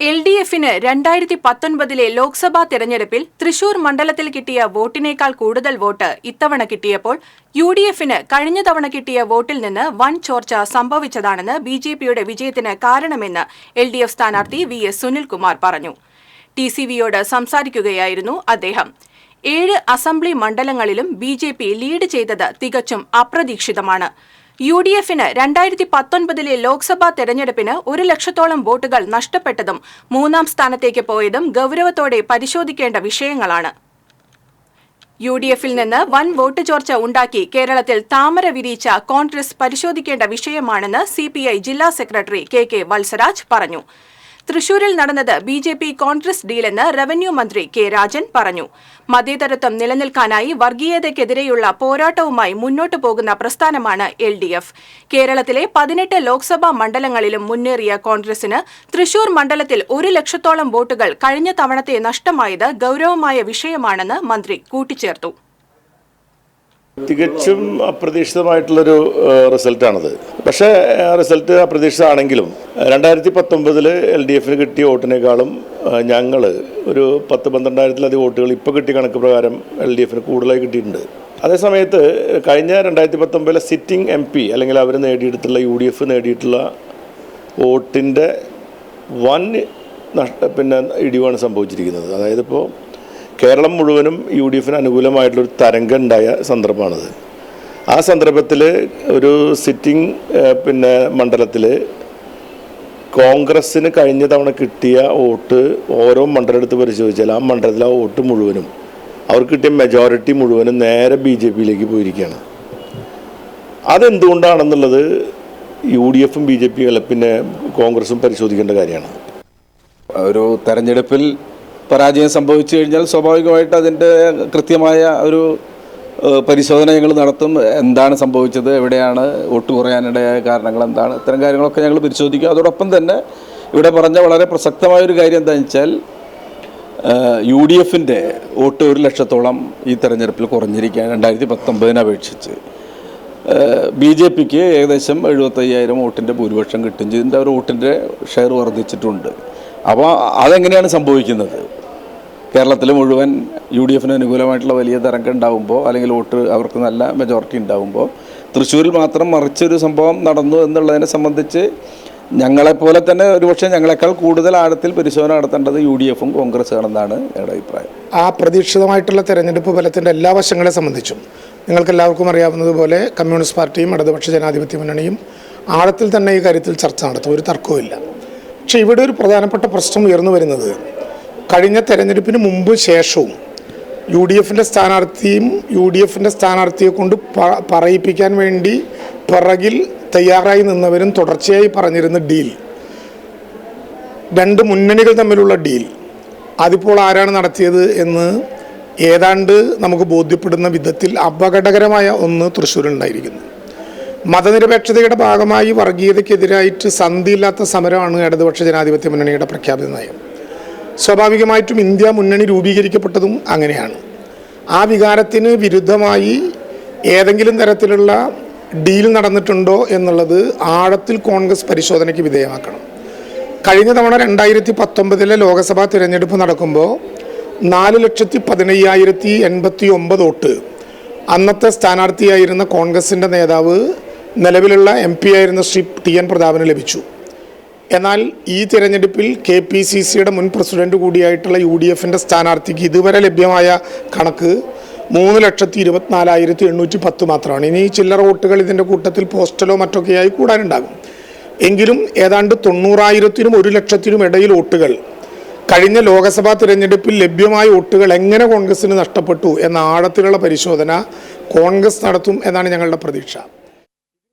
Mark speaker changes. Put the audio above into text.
Speaker 1: L D എഫിന് രണ്ടായിരത്തി പത്തൊൻപതിലെ ലോക്സഭാ തെരഞ്ഞെടുപ്പിൽ തൃശൂർ മണ്ഡലത്തിൽ കിട്ടിയ വോട്ടിനേക്കാൾ കൂടുതൽ വോട്ട് ഇത്തവണ കിട്ടിയപ്പോൾ യു ഡി എഫിന് കഴിഞ്ഞ തവണ കിട്ടിയ വോട്ടിൽ നിന്ന് വൻ ചോർച്ച സംഭവിച്ചതാണെന്ന് ബി ജെ പിയുടെ വിജയത്തിന് കാരണമെന്ന് എൽ ഡി എഫ് സ്ഥാനാർത്ഥി വി എസ് സുനിൽകുമാർ പറഞ്ഞു. ടി സി വിയോട് സംസാരിക്കുകയായിരുന്നു അദ്ദേഹം. ഏഴ് അസംബ്ലി മണ്ഡലങ്ങളിലും ബി ജെ പി ലീഡ് ചെയ്തത് തികച്ചും അപ്രതീക്ഷിതമാണ്. യു ഡി എഫിന് രണ്ടായിരത്തി പത്തൊൻപതിലെ ലോക്സഭാ തെരഞ്ഞെടുപ്പിന് ഒരു ലക്ഷത്തോളം വോട്ടുകൾ നഷ്ടപ്പെട്ടതും മൂന്നാം സ്ഥാനത്തേക്ക് പോയതും ഗൌരവത്തോടെ പരിശോധിക്കേണ്ട വിഷയങ്ങളാണ്. യു ഡി എഫിൽ നിന്ന് വൻ വോട്ട് ചോർച്ച ഉണ്ടാക്കി കേരളത്തിൽ താമര വിരിയിച്ച കോൺഗ്രസ് പരിശോധിക്കേണ്ട വിഷയമാണെന്ന് സി ജില്ലാ സെക്രട്ടറി കെ കെ വത്സരാജ് പറഞ്ഞു. തൃശൂരിൽ നടന്നത് ബി ജെ പി കോൺഗ്രസ് ഡീലെന്ന് റവന്യൂ മന്ത്രി കെ രാജൻ പറഞ്ഞു. മതേതരത്വം നിലനിൽക്കാനായി വർഗീയതയ്ക്കെതിരെയുള്ള പോരാട്ടവുമായി മുന്നോട്ടു പോകുന്ന പ്രസ്ഥാനമാണ് എൽ ഡി എഫ്. കേരളത്തിലെ പതിനെട്ട് ലോക്സഭാ മണ്ഡലങ്ങളിലും മുന്നേറിയ കോൺഗ്രസിന് തൃശൂർ മണ്ഡലത്തിൽ ഒരു ലക്ഷത്തോളം വോട്ടുകൾ കഴിഞ്ഞ തവണത്തെ നഷ്ടമായത് ഗൌരവമായ വിഷയമാണെന്ന് മന്ത്രി കൂട്ടിച്ചേർത്തു.
Speaker 2: തികച്ചും അപ്രതീക്ഷിതമായിട്ടുള്ളൊരു റിസൾട്ടാണത്. പക്ഷേ റിസൾട്ട് അപ്രതീക്ഷിതമാണെങ്കിലും രണ്ടായിരത്തി പത്തൊമ്പതിൽ എൽ ഡി എഫിന് കിട്ടിയ വോട്ടിനേക്കാളും ഞങ്ങൾ ഒരു പത്ത് പന്ത്രണ്ടായിരത്തിലധികം വോട്ടുകൾ ഇപ്പോൾ കിട്ടിയ കണക്ക് പ്രകാരം എൽ ഡി എഫിന് കൂടുതലായി കിട്ടിയിട്ടുണ്ട് അതേസമയത്ത് കഴിഞ്ഞ രണ്ടായിരത്തി പത്തൊമ്പതിലെ സിറ്റിംഗ് എം പി അല്ലെങ്കിൽ അവർ നേടിയിട്ടുള്ള യു ഡി എഫ് നേടിയിട്ടുള്ള വോട്ടിന്റെ വൻ നഷ്ട പിന്നെ ഇടിവാണ് സംഭവിച്ചിരിക്കുന്നത്. അതായത് ഇപ്പോൾ കേരളം മുഴുവനും യു ഡി എഫിന് അനുകൂലമായിട്ടുള്ളൊരു തരംഗം ഉണ്ടായ സന്ദർഭമാണത്. ആ സന്ദർഭത്തിൽ ഒരു സിറ്റിംഗ് പിന്നെ മണ്ഡലത്തിൽ കോൺഗ്രസ്സിന് കഴിഞ്ഞ തവണ കിട്ടിയ വോട്ട് ഓരോ മണ്ഡലം എടുത്ത് പരിശോധിച്ചാൽ ആ മണ്ഡലത്തിലെ ആ വോട്ട് മുഴുവനും അവർക്ക് കിട്ടിയ മെജോറിറ്റി മുഴുവനും നേരെ ബി ജെ പിയിലേക്ക് പോയിരിക്കുകയാണ്. അതെന്തുകൊണ്ടാണെന്നുള്ളത് യു ഡി എഫും ബി ജെ പിയും അല്ല പിന്നെ കോൺഗ്രസും പരിശോധിക്കേണ്ട കാര്യമാണ്.
Speaker 3: ഒരു തെരഞ്ഞെടുപ്പിൽ പരാജയം സംഭവിച്ചു കഴിഞ്ഞാൽ സ്വാഭാവികമായിട്ട് അതിന്റെ കൃത്യമായ ഒരു പരിശോധന ഞങ്ങൾ നടത്തും. എന്താണ് സംഭവിച്ചത് എവിടെയാണ് വോട്ട് കുറയാനിടയായ കാരണങ്ങൾ എന്താണ് ഇത്തരം കാര്യങ്ങളൊക്കെ ഞങ്ങൾ പരിശോധിക്കും. അതോടൊപ്പം തന്നെ ഇവിടെ പറഞ്ഞ വളരെ പ്രസക്തമായ ഒരു കാര്യം എന്താണെന്ന് വെച്ചാൽ യു ഡി എഫിന്റെ വോട്ട് ഒരു ലക്ഷത്തോളം ഈ തെരഞ്ഞെടുപ്പിൽ കുറഞ്ഞിരിക്കുകയാണ് രണ്ടായിരത്തി പത്തൊമ്പതിനെ അപേക്ഷിച്ച് ബി ജെ പിക്ക് ഏകദേശം എഴുപത്തയ്യായിരം വോട്ടിന്റെ ഭൂരിപക്ഷം കിട്ടും ചെയ്തിട്ട് അവർ വോട്ടിന്റെ ഷെയർ വർദ്ധിച്ചിട്ടുണ്ട്. അപ്പോൾ അതെങ്ങനെയാണ് സംഭവിക്കുന്നത്? കേരളത്തിൽ മുഴുവൻ യു ഡി എഫിന് അനുകൂലമായിട്ടുള്ള വലിയ തരംഗം ഉണ്ടാകുമ്പോൾ അല്ലെങ്കിൽ വോട്ട് അവർക്ക് നല്ല മെജോറിറ്റി ഉണ്ടാകുമ്പോൾ തൃശ്ശൂരിൽ മാത്രം മറിച്ചൊരു സംഭവം നടന്നു എന്നുള്ളതിനെ സംബന്ധിച്ച് ഞങ്ങളെപ്പോലെ തന്നെ ഒരുപക്ഷെ ഞങ്ങളെക്കാൾ കൂടുതൽ ആഴത്തിൽ പരിശോധന നടത്തേണ്ടത് യു ഡി എഫും കോൺഗ്രസ്സാണെന്നാണ് ഞങ്ങളുടെ അഭിപ്രായം.
Speaker 4: ആ പ്രതീക്ഷിതമായിട്ടുള്ള തെരഞ്ഞെടുപ്പ് ഫലത്തിന്റെ എല്ലാ വശങ്ങളെ സംബന്ധിച്ചും നിങ്ങൾക്ക് എല്ലാവർക്കും അറിയാവുന്നതുപോലെ കമ്മ്യൂണിസ്റ്റ് പാർട്ടിയും ഇടതുപക്ഷ ജനാധിപത്യ മുന്നണിയും ആഴത്തിൽ തന്നെ ഈ കാര്യത്തിൽ ചർച്ച നടത്തും. ഒരു തർക്കവുമില്ല. പക്ഷേ ഇവിടെ ഒരു പ്രധാനപ്പെട്ട പ്രശ്നം ഉയർന്നു വരുന്നത് കഴിഞ്ഞ തെരഞ്ഞെടുപ്പിന് മുമ്പ് ശേഷവും യു ഡി എഫിന്റെ സ്ഥാനാർത്ഥിയും യു ഡി എഫിന്റെ സ്ഥാനാർത്ഥിയെ കൊണ്ട് പറയിപ്പിക്കാൻ വേണ്ടി പിറകിൽ തയ്യാറായി നിന്നവരും തുടർച്ചയായി പറഞ്ഞിരുന്ന ഡീൽ. രണ്ട് മുന്നണികൾ തമ്മിലുള്ള ഡീൽ. അതിപ്പോൾ ആരാണ് നടത്തിയത് എന്ന് ഏതാണ്ട് നമുക്ക് ബോധ്യപ്പെടുന്ന വിധത്തിൽ അപകടകരമായ ഒന്ന് തൃശ്ശൂരുണ്ടായിരിക്കുന്നു മതനിരപേക്ഷതയുടെ ഭാഗമായി വർഗീയതയ്ക്കെതിരായിട്ട് സന്ധിയില്ലാത്ത സമരമാണ് ഇടതുപക്ഷ ജനാധിപത്യ മുന്നണിയുടെ പ്രഖ്യാപിത നയം. സ്വാഭാവികമായിട്ടും ഇന്ത്യ മുന്നണി രൂപീകരിക്കപ്പെട്ടതും അങ്ങനെയാണ്. ആ വികാരത്തിന് വിരുദ്ധമായി ഏതെങ്കിലും തരത്തിലുള്ള ഡീൽ നടന്നിട്ടുണ്ടോ എന്നുള്ളത് ആഴത്തിൽ കോൺഗ്രസ് പരിശോധനയ്ക്ക് വിധേയമാക്കണം. കഴിഞ്ഞ തവണ രണ്ടായിരത്തി പത്തൊമ്പതിലെ ലോക്സഭാ തിരഞ്ഞെടുപ്പ് നടക്കുമ്പോൾ നാല് ലക്ഷത്തി പതിനയ്യായിരത്തി എൺപത്തി ഒമ്പത് വോട്ട് അന്നത്തെ സ്ഥാനാർത്ഥിയായിരുന്ന കോൺഗ്രസിന്റെ നേതാവ് നിലവിലുള്ള എം പി ആയിരുന്ന ശ്രീ ടി എൻ പ്രതാപന് ലഭിച്ചു. എന്നാൽ ഈ തിരഞ്ഞെടുപ്പിൽ കെ പി സി സിയുടെ മുൻ പ്രസിഡന്റ് കൂടിയായിട്ടുള്ള യു ഡി എഫിന്റെ സ്ഥാനാർത്ഥിക്ക് ഇതുവരെ ലഭ്യമായ കണക്ക് മൂന്ന് ലക്ഷത്തി ഇരുപത്തിനാലായിരത്തി എണ്ണൂറ്റി പത്ത് മാത്രമാണ്. ഇനി ചില്ലറ വോട്ടുകൾ ഇതിന്റെ കൂട്ടത്തിൽ പോസ്റ്റലോ മറ്റൊക്കെയായി കൂടാനുണ്ടാകും. എങ്കിലും ഏതാണ്ട് തൊണ്ണൂറായിരത്തിനും ഒരു ലക്ഷത്തിനും ഇടയിൽ വോട്ടുകൾ കഴിഞ്ഞ ലോക്സഭാ തിരഞ്ഞെടുപ്പിൽ ലഭ്യമായ വോട്ടുകൾ എങ്ങനെ കോൺഗ്രസിന് നഷ്ടപ്പെട്ടു എന്ന ആഴത്തിലുള്ള പരിശോധന കോൺഗ്രസ് നടത്തും എന്നാണ് ഞങ്ങളുടെ പ്രതീക്ഷ.